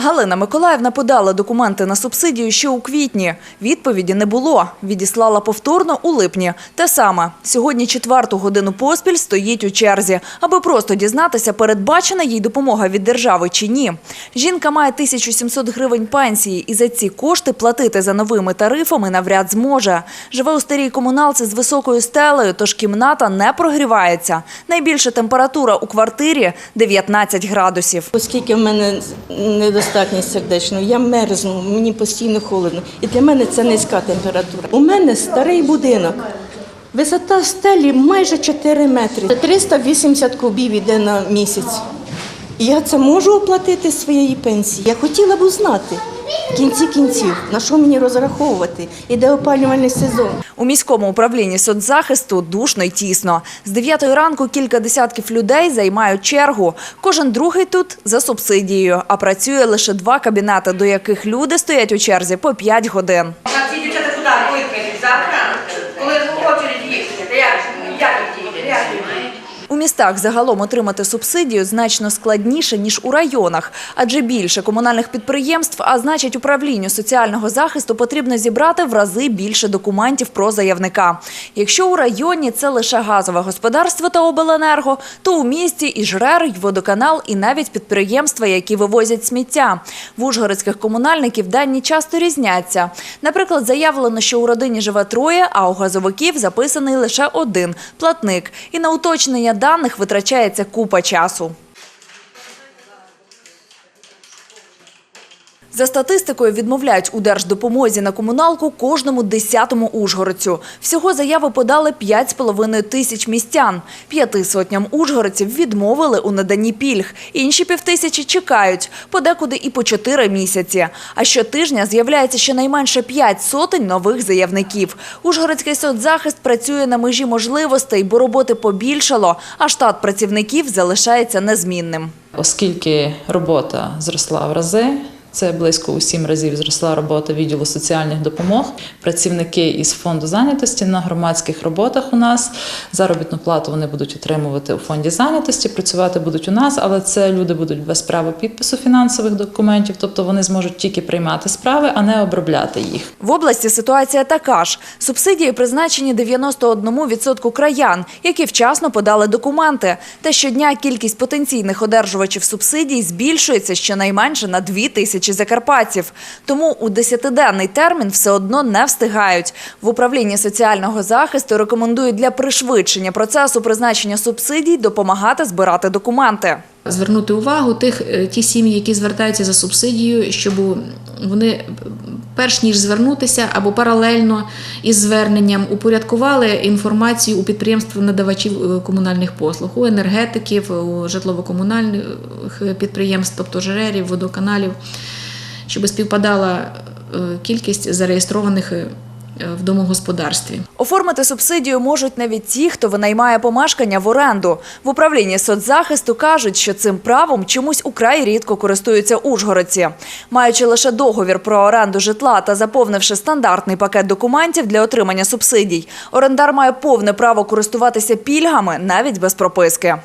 Галина Миколаївна подала документи на субсидію ще у квітні. Відповіді не було. Відіслала повторно у липні. Те саме. Сьогодні четверту годину поспіль стоїть у черзі, аби просто дізнатися, передбачена їй допомога від держави чи ні. Жінка має 1700 гривень пенсії і за ці кошти платити за новими тарифами навряд зможе. Живе у старій комуналці з високою стелею, тож кімната не прогрівається. Найбільша температура у квартирі – 19 градусів. Оскільки в мене недостатність сердечної, я мерзну, мені постійно холодно. І для мене це низька температура. У мене старий будинок. Висота стелі майже 4 метри. 380 кубів іде на місяць. Я це можу оплатити своєї пенсії. Я хотіла б узнати в кінці кінців, на що мені розраховувати. Іде опалювальний сезон. У міському управлінні соцзахисту душно й тісно. З 9 ранку кілька десятків людей займають чергу. Кожен другий тут за субсидією, а працює лише два кабінети, до яких люди стоять у черзі по 5 годин. Ці дівчата куди виїхати завтра, містах загалом отримати субсидію значно складніше, ніж у районах, адже більше комунальних підприємств, а значить управлінню соціального захисту потрібно зібрати в рази більше документів про заявника. Якщо у районі це лише газове господарство та обленерго, то у місті і ЖРЕР, й водоканал, і навіть підприємства, які вивозять сміття. В ужгородських комунальників дані часто різняться. Наприклад, заявлено, що у родині живе троє, а у газовиків записаний лише один платник. І на уточнення даних витрачається купа часу. За статистикою відмовляють у держдопомозі на комуналку кожному десятому ужгородцю. Всього заяви подали 5,5 тисяч містян. П'яти сотням ужгородців відмовили у наданні пільг. Інші півтисячі чекають, подекуди і по чотири місяці. А щотижня з'являється щонайменше п'ять сотень нових заявників. Ужгородський соцзахист працює на межі можливостей, бо роботи побільшало, а штат працівників залишається незмінним. Оскільки робота зросла в рази, це близько у сім разів зросла робота відділу соціальних допомог. Працівники із фонду зайнятості на громадських роботах у нас заробітну плату вони будуть отримувати у фонді зайнятості, працювати будуть у нас, але це люди будуть без права підпису фінансових документів, тобто вони зможуть тільки приймати справи, а не обробляти їх. В області ситуація така ж. Субсидії призначені 91% краян, які вчасно подали документи. Та щодня кількість потенційних одержувачів субсидій збільшується щонайменше на 2 тисячі закарпатців. Тому у 10-денний термін все одно не встигають. В управлінні соціального захисту рекомендують для пришвидшення процесу призначення субсидій допомагати збирати документи. Звернути увагу тих е, ті сім'ї, які звертаються за субсидією, щоб вони перш ніж звернутися або паралельно із зверненням упорядкували інформацію у підприємств надавачів е, комунальних послуг, у енергетиків, у житлово-комунальних підприємств, тобто жерерів, водоканалів, щоб співпадала е, кількість зареєстрованих е, в домогосподарстві. Оформити субсидію можуть навіть ті, хто винаймає помешкання в оренду. В управлінні соцзахисту кажуть, що цим правом чомусь украй рідко користуються ужгородці. Маючи лише договір про оренду житла та заповнивши стандартний пакет документів для отримання субсидій, орендар має повне право користуватися пільгами навіть без прописки.